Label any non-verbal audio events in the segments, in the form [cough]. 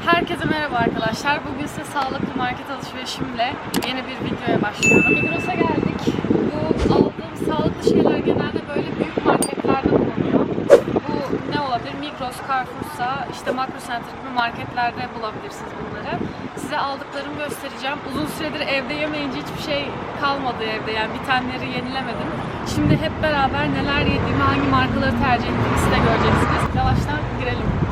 Herkese merhaba arkadaşlar. Bugün size sağlıklı market alışverişimle yeni bir videoya başlıyorum. Migros'a geldik. Bu aldığım sağlıklı şeyler genelde böyle büyük marketlerde bulunuyor. Bu ne olabilir? Migros, Carrefour'sa, işte Makro Center gibi marketlerde bulabilirsiniz bunları. Size aldıklarımı göstereceğim. Uzun süredir evde yemeyince hiçbir şey kalmadı evde. Yani bitenleri yenilemedim. Şimdi hep beraber neler yediğimi, hangi markaları tercih ettiğimi size göreceksiniz. Yavaştan girelim.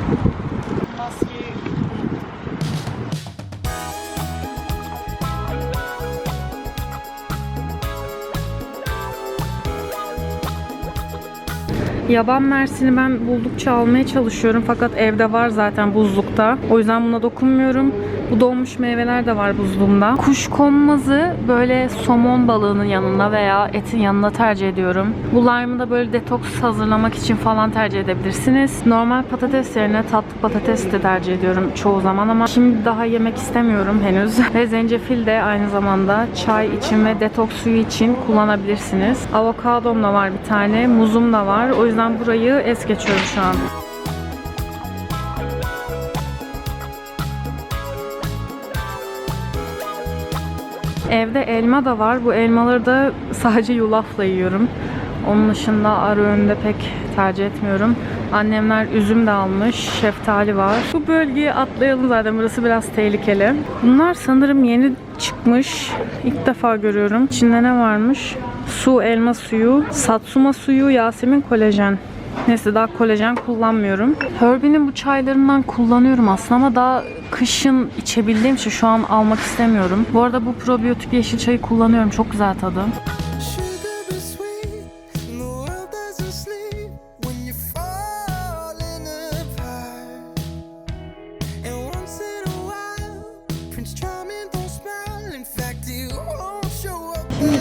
Yaban mersini ben buldukça almaya çalışıyorum fakat evde var zaten buzlukta. O yüzden buna dokunmuyorum. Bu donmuş meyveler de var buzluğumda. Kuşkonmazı böyle somon balığının yanına veya etin yanına tercih ediyorum. Bu lime'ı da böyle detoks hazırlamak için falan tercih edebilirsiniz. Normal patates yerine tatlı patates de tercih ediyorum çoğu zaman ama şimdi daha yemek istemiyorum henüz. [laughs] Ve zencefil de aynı zamanda çay için ve detoks suyu için kullanabilirsiniz. Avokadom da var bir tane, muzum da var. O yüzden burayı es geçiyorum şu an. Evde elma da var. Bu elmaları da sadece yulafla yiyorum. Onun dışında arı önünde pek tercih etmiyorum. Annemler üzüm de almış. Şeftali var. Bu bölgeyi atlayalım zaten. Burası biraz tehlikeli. Bunlar sanırım yeni çıkmış. İlk defa görüyorum. İçinde ne varmış? Su, elma suyu, satsuma suyu, Yasemin kolajen. Neyse daha kolajen kullanmıyorum. Herbie'nin bu çaylarından kullanıyorum aslında ama daha kışın içebildiğim için şu an almak istemiyorum. Bu arada bu probiyotik yeşil çayı kullanıyorum. Çok güzel tadı.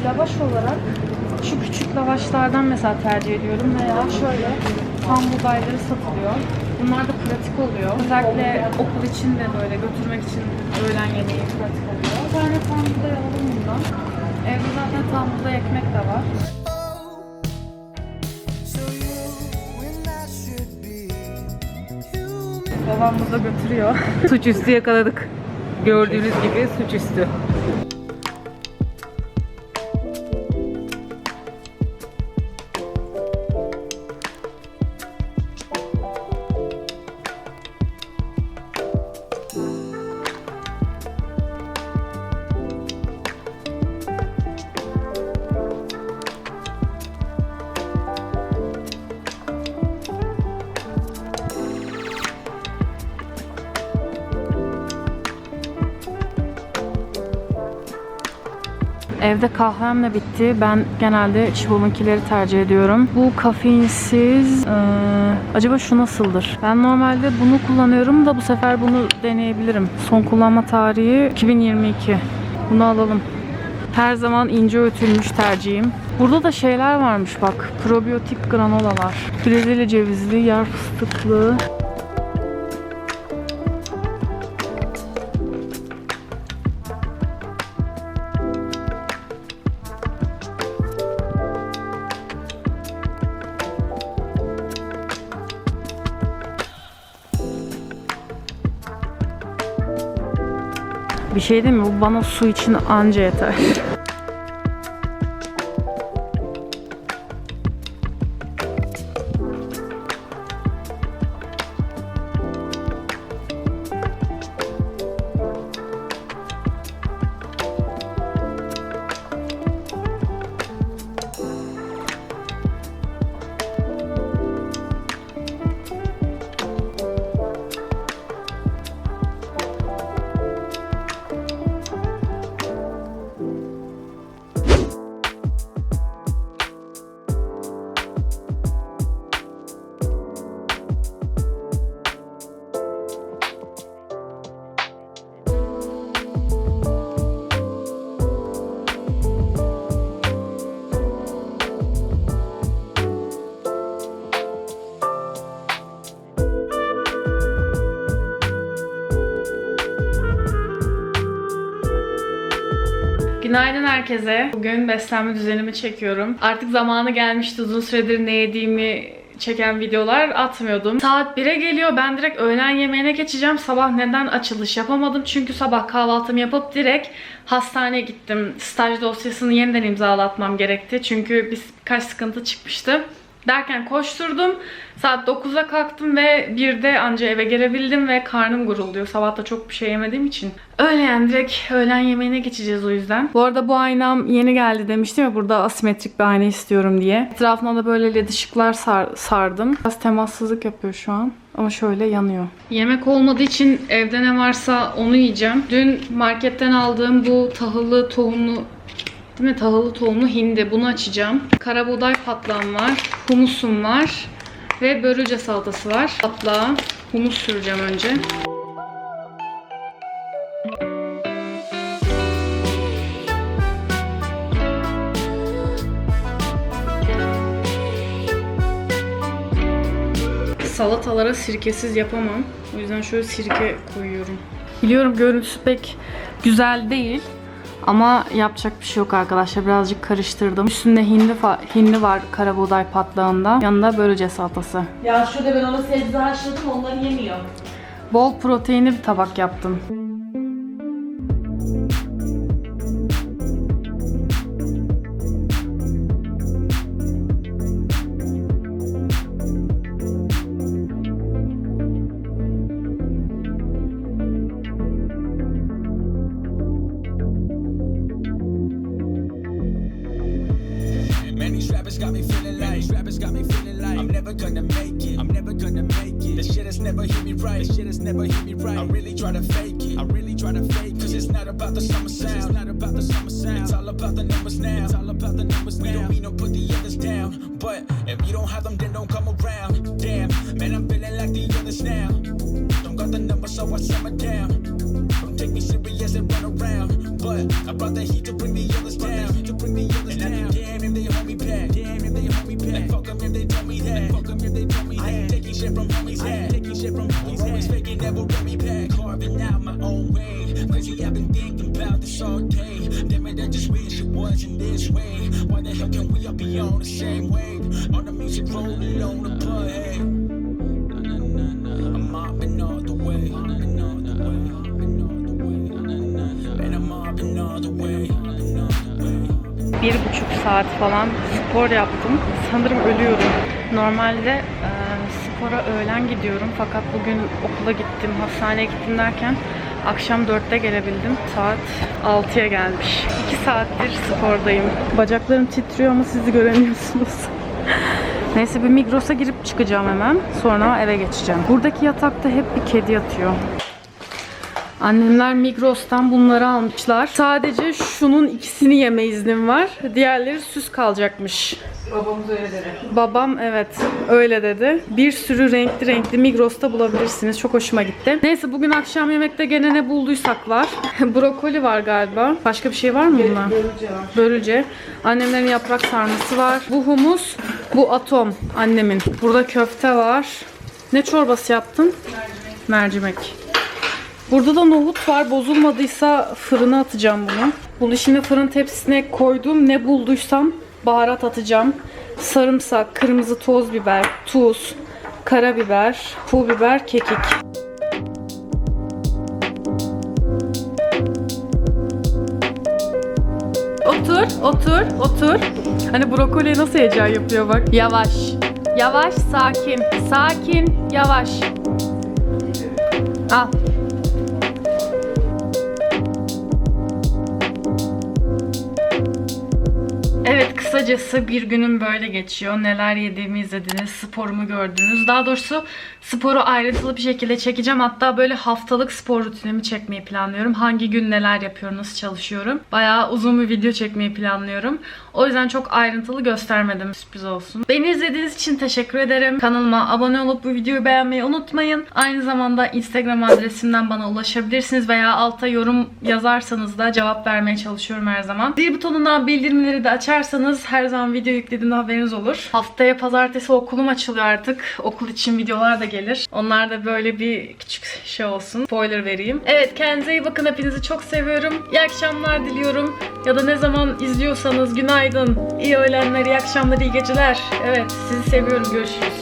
Lavaş olarak lavaşlardan mesela tercih ediyorum veya şöyle tam buğdayları satılıyor. Bunlar da pratik oluyor. Özellikle okul için de böyle götürmek için öğlen yemeği pratik oluyor. Bir tane tam buğday alalım bundan. Evde zaten tam buğday ekmek de var. Babam burada götürüyor. [laughs] Suçüstü yakaladık. Gördüğünüz gibi suçüstü. Evde kahvem de bitti. Ben genelde Çibol'unkileri tercih ediyorum. Bu kafeinsiz. eee, acaba şu nasıldır? Ben normalde bunu kullanıyorum da bu sefer bunu deneyebilirim. Son kullanma tarihi 2022. Bunu alalım. Her zaman ince ötülmüş tercihim. Burada da şeyler varmış bak. Probiyotik granolalar. Brezilya cevizli, yer fıstıklı. Bir şey değil mi? Bu bana su için anca yeter. [laughs] Günaydın herkese. Bugün beslenme düzenimi çekiyorum. Artık zamanı gelmişti. Uzun süredir ne yediğimi çeken videolar atmıyordum. Saat 1'e geliyor. Ben direkt öğlen yemeğine geçeceğim. Sabah neden açılış yapamadım? Çünkü sabah kahvaltımı yapıp direkt hastaneye gittim. Staj dosyasını yeniden imzalatmam gerekti. Çünkü biz birkaç sıkıntı çıkmıştı. Derken koşturdum. Saat 9'a kalktım ve bir de anca eve gelebildim ve karnım gurulduyor. Sabah da çok bir şey yemediğim için. Öyle yani direkt öğlen yemeğine geçeceğiz o yüzden. Bu arada bu aynam yeni geldi demiştim ya burada asimetrik bir ayna istiyorum diye. Etrafına da böyle led ışıklar sar- sardım. Biraz temassızlık yapıyor şu an. Ama şöyle yanıyor. Yemek olmadığı için evde ne varsa onu yiyeceğim. Dün marketten aldığım bu tahıllı tohumlu Değil mi? Tahıllı tohumlu hindi. Bunu açacağım. Karabuğday patlağım var. Humusum var. Ve börülce salatası var. Patlağa humus süreceğim önce. Salatalara sirkesiz yapamam. O yüzden şöyle sirke koyuyorum. Biliyorum görüntüsü pek güzel değil. Ama yapacak bir şey yok arkadaşlar. Birazcık karıştırdım. Üstünde hindi, hindi var karabuğday patlağında. Yanında börülce salatası. Ya şurada ben ona sebze haşladım onları yemiyor. Bol proteinli bir tabak yaptım. Rappers got me feeling like, these rappers got me feeling like I'm never gonna make it. I'm never gonna make it. The shit has never hit me right. The shit has never hit me right. I really try to fake it. I really try to fake it. Cause it's not about the summer sound. It's not about the summer sound. It's all about the numbers now. It's all about the numbers now. We don't mean to put the others down. But if you don't have them, then don't come around. Damn, man, I'm feeling like the others now. Don't got the numbers, so I simmer down. Shit from homies. Ain't taking shit from homies. Always faking, never me back. Carving out my own way. Crazy, I've been thinking about this all day. Damn it, I just wish it wasn't this way. Why the hell can we all be on the same wave? On the music rolling on the butt, hey. Na, na, na, na. I'm. Mopping all the way. bir buçuk saat falan spor yaptım. Sanırım ölüyorum. Normalde e, spora öğlen gidiyorum fakat bugün okula gittim, hastaneye gittim derken akşam 4'te gelebildim. Saat 6'ya gelmiş. 2 saattir spordayım. Bacaklarım titriyor ama sizi göremiyorsunuz. [laughs] Neyse bir Migros'a girip çıkacağım hemen. Sonra eve geçeceğim. Buradaki yatakta hep bir kedi yatıyor. Annemler Migros'tan bunları almışlar. Sadece şunun ikisini yeme iznim var. Diğerleri süs kalacakmış. Babamız öyle dedi. Babam evet öyle dedi. Bir sürü renkli renkli Migros'ta bulabilirsiniz. Çok hoşuma gitti. Neyse bugün akşam yemekte gene ne bulduysak var. [laughs] Brokoli var galiba. Başka bir şey var mı bunda? Görünce var. Börülce. Annemlerin yaprak sarması var. Bu humus, bu atom annemin. Burada köfte var. Ne çorbası yaptın? Mercimek. Burada da nohut var. Bozulmadıysa fırına atacağım bunu. Bunu şimdi fırın tepsisine koydum. Ne bulduysam baharat atacağım. Sarımsak, kırmızı toz biber, tuz, karabiber, pul biber, kekik. Otur, otur, otur. Hani brokoliye nasıl heyecan yapıyor bak. Yavaş. Yavaş, sakin. Sakin, yavaş. Al. Kısacası bir günüm böyle geçiyor. Neler yediğimi izlediniz, sporumu gördünüz. Daha doğrusu sporu ayrıntılı bir şekilde çekeceğim. Hatta böyle haftalık spor rutinimi çekmeyi planlıyorum. Hangi gün neler yapıyorum, nasıl çalışıyorum. Bayağı uzun bir video çekmeyi planlıyorum. O yüzden çok ayrıntılı göstermedim. Sürpriz olsun. Beni izlediğiniz için teşekkür ederim. Kanalıma abone olup bu videoyu beğenmeyi unutmayın. Aynı zamanda Instagram adresimden bana ulaşabilirsiniz veya alta yorum yazarsanız da cevap vermeye çalışıyorum her zaman. Zil butonundan bildirimleri de açarsanız her zaman video yüklediğimde haberiniz olur. Haftaya pazartesi okulum açılıyor artık. Okul için videolar da gelir. Onlar da böyle bir küçük şey olsun. Spoiler vereyim. Evet kendinize iyi bakın. Hepinizi çok seviyorum. İyi akşamlar diliyorum. Ya da ne zaman izliyorsanız günaydın, iyi öğlenler, iyi akşamlar, iyi geceler. Evet sizi seviyorum. Görüşürüz.